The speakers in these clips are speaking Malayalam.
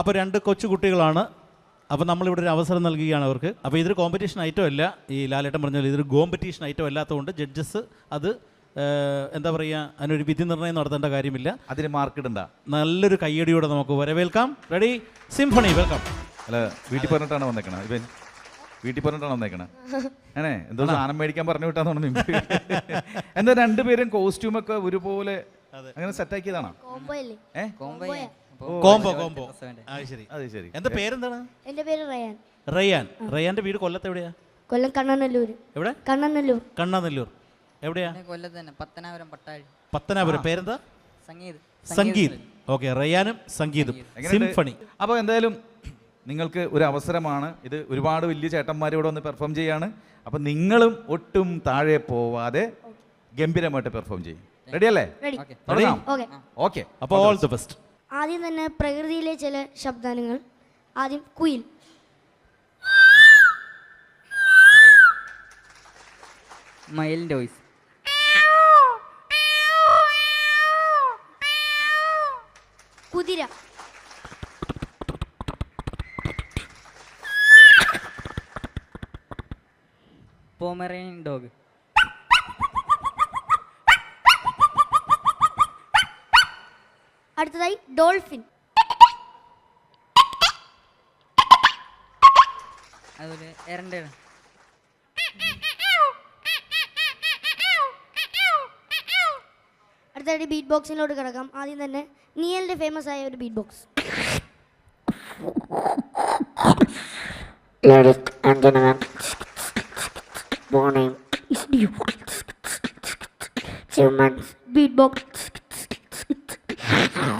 അപ്പോൾ രണ്ട് കൊച്ചു കുട്ടികളാണ്. അപ്പോൾ നമ്മളിവിടെ ഒരു അവസരം നൽകുകയാണ് അവർക്ക്. അപ്പോൾ ഇതൊരു കോമ്പറ്റീഷൻ ഐറ്റം അല്ല. ഈ ലാലേട്ടൻ പറഞ്ഞാൽ ഇതൊരു കോമ്പറ്റീഷൻ ഐറ്റം അല്ലാത്തതുകൊണ്ട് ജഡ്ജസ് അത് എന്താ പറയുക അതിനൊരു വിധി നിർണയം നടത്തേണ്ട കാര്യമില്ല. അതിന് മാർക്കിടണ്ട നല്ലൊരു കയ്യടിയോടെ നമുക്ക് വരവേൽക്കാം റെഡി സിംഫണി വെൽക്കം അല്ല വീട്ടിൽ പറഞ്ഞിട്ടാണ് വന്നേക്കണം. ഇവൻ വീട്ടിൽ പറഞ്ഞിട്ടാണ് വന്നേക്കണേ. ഏണേ എന്തോ സാധനം മേടിക്കാൻ പറഞ്ഞു വിട്ടാന്ന് തോന്നുന്നു എന്താ രണ്ടുപേരും കോസ്റ്റ്യൂമൊക്കെ ഒരുപോലെ അങ്ങനെ സെറ്റാക്കിയതാണോ കോംബോ അല്ലേ? ഏ? കോംബോ കോംബോ ആ ശരി. അത് ശരി. എന്താ പേരെന്താണ്? എന്റെ പേര് റയാൻ. റയാൻ. റയാന്റെ വീട് കൊല്ലത്ത് എവിടെയാ? കൊല്ലം കണ്ണനല്ലൂർ എവിടെ? കണ്ണനല്ലൂർ. കണ്ണനല്ലൂർ. എവിടെയാ? കൊല്ലത്ത് തന്നെ പത്തനാപുരം പട്ടാഴി. പത്തനാപുരം. പേരെന്താ? സംഗീത്. സംഗീത്. ഓക്കെ റയാനും സംഗീതും. സിംഫണി. അപ്പോൾ എന്തായാലും നിങ്ങൾക്ക് ഒരു അവസരമാണ്. ഇത് ഒരുപാട് വലിയ ചേട്ടന്മാർ ഇവിടെ വന്ന് പെർഫോം ചെയ്യാണ്. അപ്പം നിങ്ങളും ഒട്ടും താഴെ പോവാതെ ഗംഭീരമായിട്ട് പെർഫോം ചെയ്യും. റെഡിയല്ലേ റെഡി ഓക്കെ തുടങ്ങാം. ഓക്കെ ഓക്കെ അപ്പോൾ ഓൾ ദി ബെസ്റ്റ് ആദ്യം തന്നെ പ്രകൃതിയിലെ ചില ശബ്ദാനങ്ങൾ. ആദ്യം കുയിൽ. മയിലിന്റെ വോയിസ് കുതിര. പോമറേൻ ഡോഗ് അടുത്തതായി ഡോൾഫിൻ. അതുപോലെ എരന്റെ അടുത്തതായിട്ട് ബീറ്റ് ബോക്സിലോട്ട് കിടക്കാം. ആദ്യം തന്നെ നിയലിന്റെ ഫേമസ് ആയ ഒരു beat box Ladies and gentlemen, name. Is. Humans, beat let's go.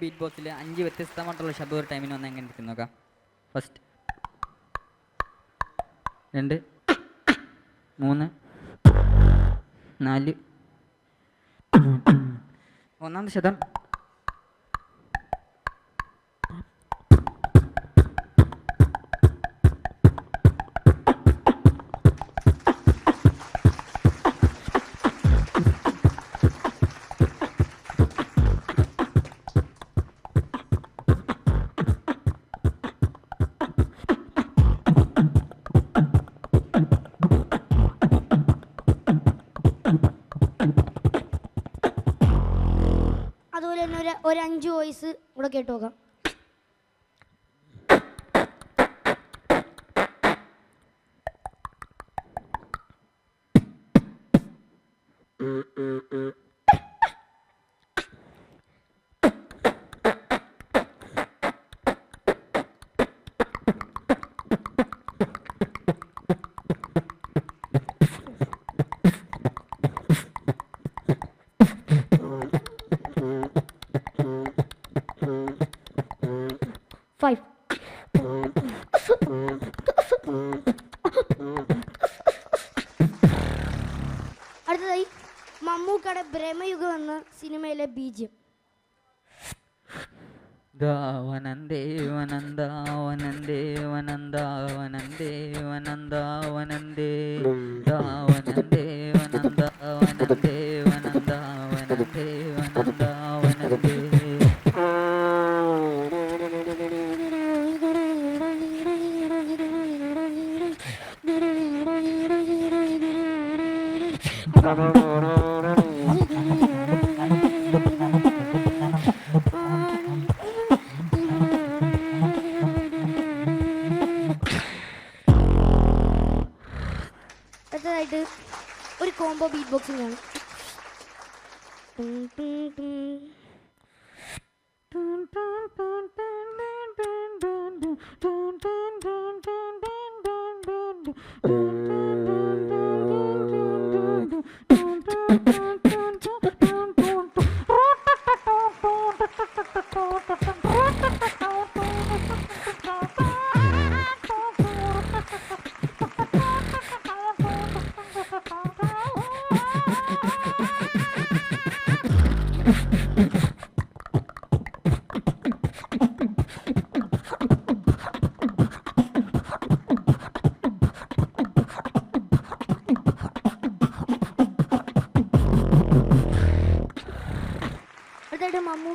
Beat ബോക്സിൽ അഞ്ച് വ്യത്യസ്തമായിട്ടുള്ള ശബ്ദം ഒരു ടൈമിന് വന്ന് എങ്ങനെ ഇരിക്കും നോക്കാം. ഫസ്റ്റ് രണ്ട്. മൂന്ന്. നാല്. ഒന്നാമത്തെ ശതം അതുപോലെ തന്നെ ഒരു ഒരു അഞ്ച് വോയിസ് കൂടെ കേട്ട് നോക്കാം. ದಾವನಂದೇವನಂದಾವನಂದೇವನಂದಾವನಂದೇವನಂದಾವನಂದೇ ದಾವನಂದೇವನಂದಾವನಂದೇವನಂದಾವನಂದೇ Thank you. combo beatboxing ആണ് Thank you.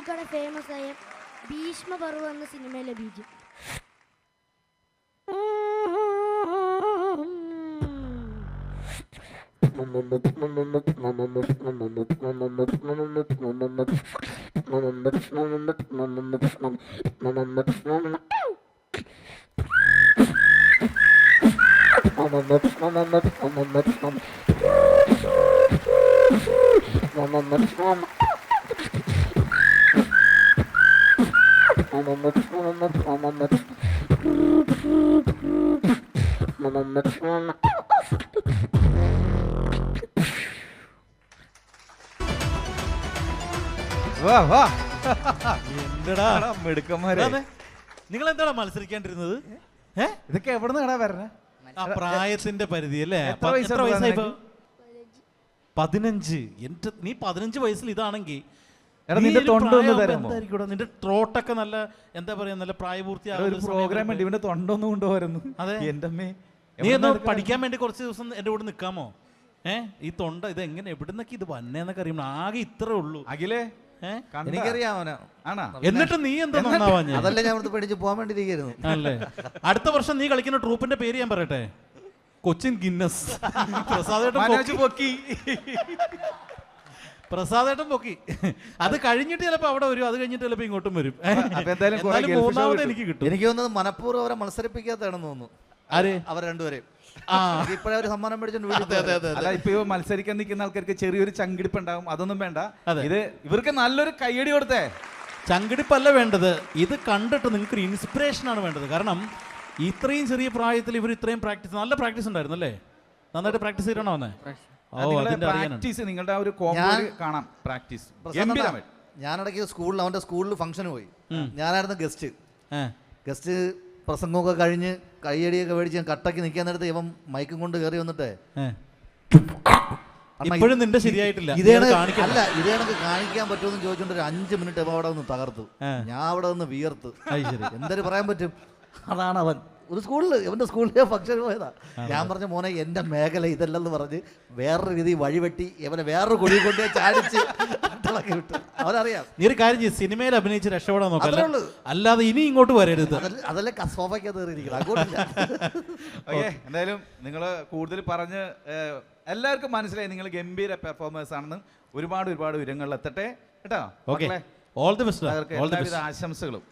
Combo beat boxing ആണ് മമ്മൂക്കയുടെ ഫേമസ് ആയ ഭീഷ്മപർവം എന്ന സിനിമയിലെ ബീജം വാ വാ. എന്തടാ? മിടുക്കന്മാരെ. നിങ്ങൾ എന്താണ് മത്സരിക്കാണ്ടിരുന്നത്? ഇതൊക്കെ എവിടെ നിന്നാണ് വരണേ? പ്രായത്തിന്റെ പരിധി അല്ലേ? എത്ര വയസ്സായി പതിനഞ്ച്. എന്റെ നീ പതിനഞ്ച് വയസ്സിൽ ഇതാണെങ്കിൽ എടാ, നിന്റെ തൊണ്ട ഒന്ന് തരാമോ? നിന്റെ ട്രോട്ടൊക്കെ നല്ല എന്താ പറയാ നല്ല പ്രായപൂർത്തിയാകുന്ന ഒരു ഒരു പ്രോഗ്രാം? ഉണ്ട് ഇവന്റെ തൊണ്ടൊന്നും കൊണ്ടുപോരുന്നു. അതെ. എന്റെ അമ്മേ നീ ഒന്ന് പഠിക്കാൻ വേണ്ടി കുറച്ച് ദിവസം എന്റെ കൂടെ നിൽക്കാമോ? ഏ ഈ തൊണ്ട ഇത് എങ്ങനെ എവിടുന്നൊക്കെ ഇത് വന്നേന്നൊക്കെ അറിയണം ആകെ ഇത്രേ ഉള്ളൂ. അഖിലേ ഏ? കണ്ടാ? എനിക്കറിയാം അവനെ. ആണാ? എന്നിട്ട് നീ എന്താ നന്നാവാ ഞാൻ? അതല്ല ഞാൻ ഇവിടുത്തെ പേടിച്ച് പോകാൻ വേണ്ടി ഇരിക്കുന്നു അല്ലേ? അടുത്ത വർഷം നീ കളിക്കുന്ന ട്രൂപ്പിന്റെ പേര് ഞാൻ പറയട്ടെ? കൊച്ചിൻ ഗിന്നസ്. പ്രസാദേട്ടൻ മനോജ് പൊക്കി. പൊക്കി. പ്രസാദേട്ടൻ പൊക്കി. അത് കഴിഞ്ഞിട്ട് ചിലപ്പോ അവിടെ വരും അത് കഴിഞ്ഞിട്ട് ചിലപ്പോ ഇങ്ങോട്ടും വരും. എന്തായാലും കുറെ എന്നാലും ഗൾഫ് മൂന്നാമത് എനിക്ക് കിട്ടും. എനിക്ക് തോന്നുന്നത് മനഃപൂർവം അവരെ മത്സരിപ്പിക്കാത്തതാണെന്ന് തോന്നുന്നു. ആര്? അവർ രണ്ടുപേരെയും. ഇപ്പോഴേ ഒരു സമ്മാനം മേടിച്ചോണ്ട് വീട്ടിൽ അതെ അല്ല ഇപ്പൊ ഇവ മത്സരിക്കാൻ നിൽക്കുന്ന ആൾക്കാർക്ക് ചെറിയൊരു ചങ്കിടിപ്പ് ഉണ്ടാവും. അതൊന്നും വേണ്ട. അതെ. ഇത് ഇവർക്ക് നല്ലൊരു കയ്യടി കൊടുത്തേ. ചങ്കിടിപ്പല്ല വേണ്ടത്. ഇത് കണ്ടിട്ട് നിങ്ങൾക്ക് ഒരു ഇൻസ്പിറേഷൻ ആണ് വേണ്ടത്. കാരണം ഇത്രയും ചെറിയ പ്രായത്തിൽ ഇവർ ഇത്രയും പ്രാക്ടീസ് നല്ല പ്രാക്ടീസ് ഉണ്ടായിരുന്നു അല്ലേ? നന്നായിട്ട് പ്രാക്ടീസ് ചെയ്യണോ വന്നേ പ്രാക്ടീസ് നിങ്ങളുടെ ആ ഒരു കോമ്പോ കാണാം. പ്രാക്ടീസ്. ഞാനിടയ്ക്ക് സ്കൂളിൽ അവന്റെ സ്കൂളിൽ ഫംഗ്ഷന് പോയി. ഞാനായിരുന്നു ഗസ്റ്റ് ഗസ്റ്റ് പ്രസംഗമൊക്കെ കഴിഞ്ഞ് കൈയടിയൊക്കെ മേടിച്ച് ഞാൻ കട്ടക്ക് നിൽക്കാൻ നേരത്തെ ഇവൻ മൈക്കും കൊണ്ട് കയറി വന്നിട്ടേ. ഇപ്പോഴും നിന്റെ ശരിയായിട്ടില്ല. ഇതേ അല്ല ഇതേ കണക്ക് കാണിക്കാൻ പറ്റുമെന്ന് ചോദിച്ചോണ്ട് ഒരു അഞ്ച് മിനിറ്റ് ഇവ അവിടെ നിന്ന് തകർത്തു. ഞാൻ അവിടെ നിന്ന് വിയർത്ത്. എന്തൊരു പറയാൻ പറ്റും? അതാണ് അവൻ. ഒരു സ്കൂളിൽ ഇവന്റെ സ്കൂളിലെ ഫംഗ്ഷൻ പോയതാ. ഞാൻ പറഞ്ഞ മോനെ എന്റെ മേഖല ഇതല്ലെന്ന് പറഞ്ഞ് വേറൊരു രീതി വഴിവെട്ടി ഇവനെ വേറൊരു കുഴി കൊണ്ട് ചാടിച്ച് അവരറിയാം വിട്ടു. അവനറിയാം. നീ ഒരു കാര്യം ചെയ്യും സിനിമയിൽ അഭിനയിച്ച് രക്ഷപ്പെടാൻ നോക്കാം. അല്ലാതെ ഇനി ഇങ്ങോട്ട് വരരുത്. അതല്ല കസോഫയ്ക്ക് കയറിയിരിക്കണം. അങ്ങോട്ടില്ല. ഓക്കെ എന്തായാലും നിങ്ങൾ കൂടുതൽ പറഞ്ഞ് എല്ലാവർക്കും മനസ്സിലായി നിങ്ങൾ ഗംഭീര പെർഫോമേഴ്സ് ആണെന്ന്. ഒരുപാട് ഒരുപാട് ഉയരങ്ങളിൽ എത്തട്ടെ. കേട്ടോ? ഓക്കെ. ഓൾ ദി ബെസ്റ്റ് അവർക്ക് ഓൾ ദി എല്ലാവിധ ആശംസകളും.